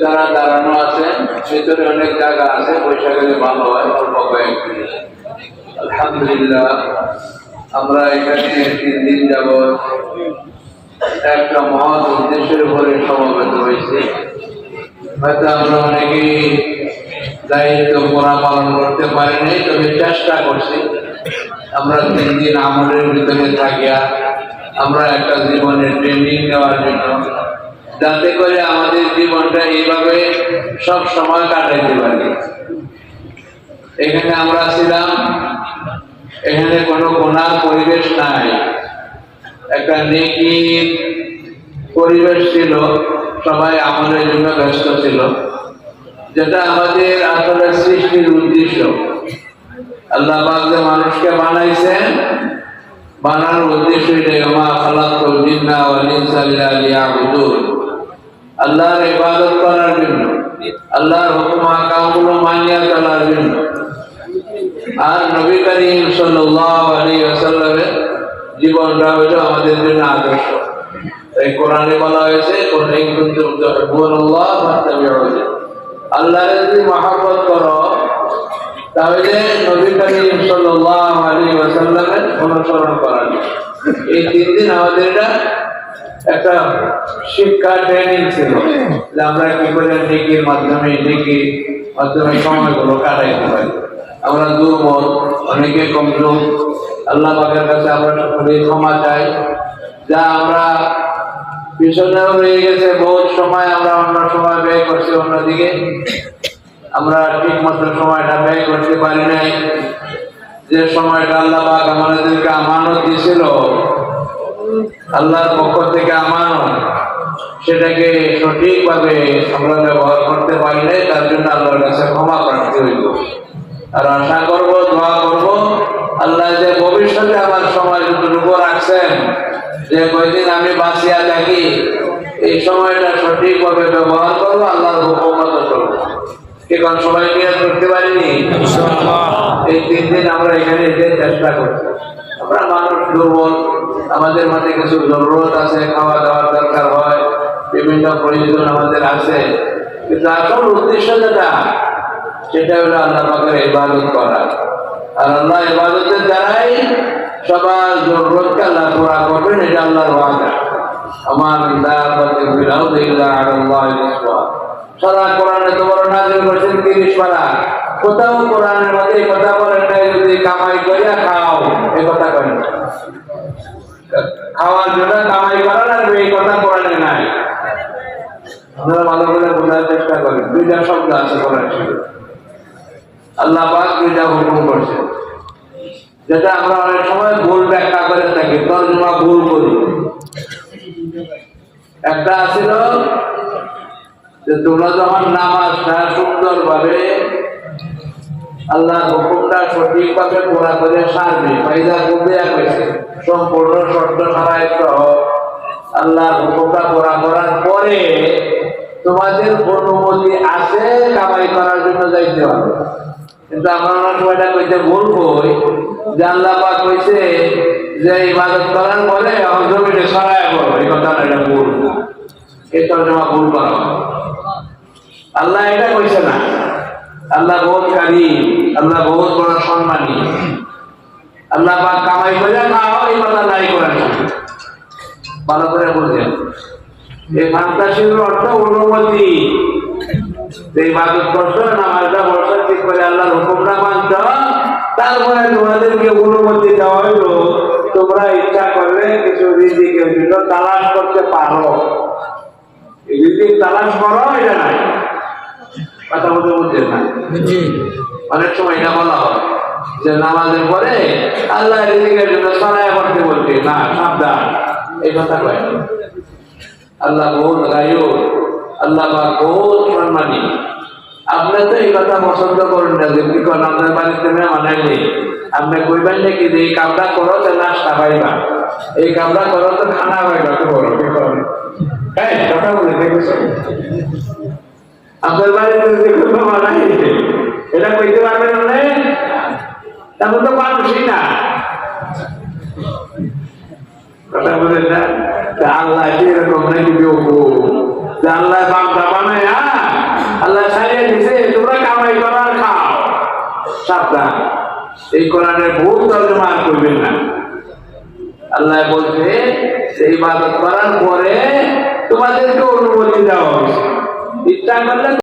যারা দাঁড়ানো আছেন ভিতরে অনেক জায়গা আছে, বৈশাখে ভালো হয়, অল্প কয়েক আলহামদুলিল্লাহ, আমরা এখানে তিন দিন যাব একটা মহৎ উদ্দেশ্যের উপরে সমবেত হয়েছে। হয়তো আমরা অনেকেই দায়িত্ব মোরা পালন করতে পারিনি, তবে চেষ্টা করছি। আমরা তিন দিন আমলের ভিতরে থাকিয়া আমরা একটা জীবনের ট্রেনিং নেওয়ার জন্য যাতে করে আমাদের জীবনটা এইভাবে সব সময় কাটাইতে পারি। এখানে আমরা ছিলাম, এখানে কোনো গোনার পরিবেশ নাই। একটা নেকি পরিবেশ ছিল, সবাই আমলের জন্য ব্যস্ত ছিল। যেটা আমাদের আসলে সৃষ্টির উদ্দেশ্য। আল্লাহ যে মানুষকে বানাইছেন, বানানোর উদ্দেশ্য এটাই মা খালাকুল জিন্না ওয়াল লিয়াবুদুন আল্লাহর ইবাদত করার জন্য, আল্লাহর হুকুম আকামগুলো মানিয়া চলার জন্য। আর নবী করিম সাল্লাল্লাহু জীবনটা হলো আমাদের জন্য আদর্শ। এই কোরআনে বলা হয়েছে কোন ইন কুনতুম আল্লাহর যদি মহব্বত করো, তাহলে নবী করিম সাল্লাল্লাহু অনুসরণ করা। এই তিন দিন আমাদের এটা একটা শিক্ষা ট্রেনিং ছিল আমরা কি করে নেকির মাধ্যমে নেকির মাধ্যমে সময়গুলো কাটাইতে পারি। আমরা দুর্বল অনেকে কমজোর। আল্লাহ পাকের কাছে আমরা সকলেই ক্ষমা চাই। যা আমরা পিছনেও রয়ে গেছে, বহুত সময় আমরা অন্য সময় ব্যয় করছি অন্যদিকে। আমরা ঠিক মতো সময়টা ব্যয় করতে পারি নাই। যে সময়টা আল্লাহ পাক আমাদেরকে আমানত দিয়েছিল আল্লাহর পক্ষ থেকে আমার সেটাকে সঠিকভাবে আমরা ব্যবহার করতে পারি নাই তার জন্য আল্লাহর কাছে ক্ষমা প্রার্থী হইব। আর আশা করব দোয়া করব আল্লাহ যে ভবিষ্যতে আমার সময় যতটুকু রাখছেন যে কয়দিন আমি বাঁচিয়া থাকি এই সময়টা সঠিকভাবে ব্যবহার করব আল্লাহর হুকুম মতো চলবো। এখন সবাই নিয়ে করতে পারিনি? এই তিন দিন আমরা এখানে চেষ্টা করছি। আমরা মানুষ দুর্বল আমাদের মধ্যে কিছু জরুরত আছে, খাওয়া দাওয়ার দরকার হয়, বিভিন্ন প্রয়োজন আমাদের আছে। কিন্তু আসল উদ্দেশ্য যেটা, সেটা হলো আল্লাহ পাকের ইবাদত করা। আর আল্লাহ ইবাদতের দ্বারাই সবার জরুরতকে আল্লাহ পুরা করবেন, এটা আল্লাহর ওয়াদা। আমার সারা কোরআনে তো বড় নাজিল করেছেন তিরিশ পারা। কোথাও কোরআনের মধ্যে কথা বলেন নাই, যদি কামাই করিয়া খাও এই কথা করেন না। খাওয়ার জন্য কামাই করা লাগবে এই কথা কোরআনে নাই। আপনারা ভালো করে বোঝার চেষ্টা করেন। দুইটা শব্দ আছে কোরআন শরীফে। আল্লাহ পাক দুইটা হুকুম করছে যেটা আমরা অনেক সময় ভুল ব্যাখ্যা করে থাকি, তর্জমা ভুল করি। একটা আছিল যে তোমরা যখন নামাজটা সুন্দরভাবে আল্লাহর হুকুমটা সঠিকভাবে পুরা করে সারবে। ফাইদা করবে হয়েছে সম্পূর্ণ শর্ত সহ আল্লাহর হুকুমটা পুরা করার পরে তোমাদের অনুমতি আছে, কামাই করার জন্য যাইতে হবে। কিন্তু আমরা অনেক সময়টা কইতে ভুল কই। যে আল্লাহ পাক কইছে যে ইবাদত করার পরে আমার জমিতে সরায় করো এই কথা এটা ভুল। এই তর্জমা ভুল করা। আল্লাহ এটা কইছে না। আল্লাহ বহুত কারি আল্লাহ বহুত বড় সম্মানী। আল্লাহ পাক কামাই করে খাও এই কথা নাই না। ভালো করে বুঝেন। এই ফান্তাসির অর্থ অনুমতি। এই বাদত করছ নামাজটা বর্ষা ঠিক করে আল্লাহর হুকুমটা মানছ, তারপরে তোমাদেরকে অনুমতি দেওয়া হইল, তোমরা ইচ্ছা করলে কিছু রিজিকের জন্য তালাশ করতে পারো। রিজিক তালাশ করো, এটা নাই। কথা বলতে বলতে না অনেক সময় এটা বলা হয় যে নামাজের পরে আল্লাহ রিজিকের জন্য বলতে না সাবধান। এই কথা কয়। আল্লাহ বহুত গায়ু আল্লাহ বহুত সম্মানী। আপনি তো এই কথা পছন্দ করেন না যে কি কোন আপনার বাড়িতে মেহমান আইলে আপনি কইবেন নাকি যে এই কামটা করো তো নাস্তা পাইবা। এই কামটা করো তো খানা পাইবা তো বলো কি করেন হ্যাঁ কথা বলে দেখেছ? আপনার বাড়িতে যদি কোনো এটা কইতে পারবেন না তেমন তো মানুষই না। কথা বলেন না? আল্লাহ কি এরকম নাকি বেউকুফ যে আল্লাহ বাপটা বানায় আল্লাহ ছাড়িয়ে দিছে, তোমরা কামাই সাবধান। এই কোরআনের ভুল তর্জমা করবেন না। আল্লাহ বলছে, সেই ইবাদত করার পরে তোমাদেরকে অনুমতি দেওয়া হবে ইচ্ছা করলে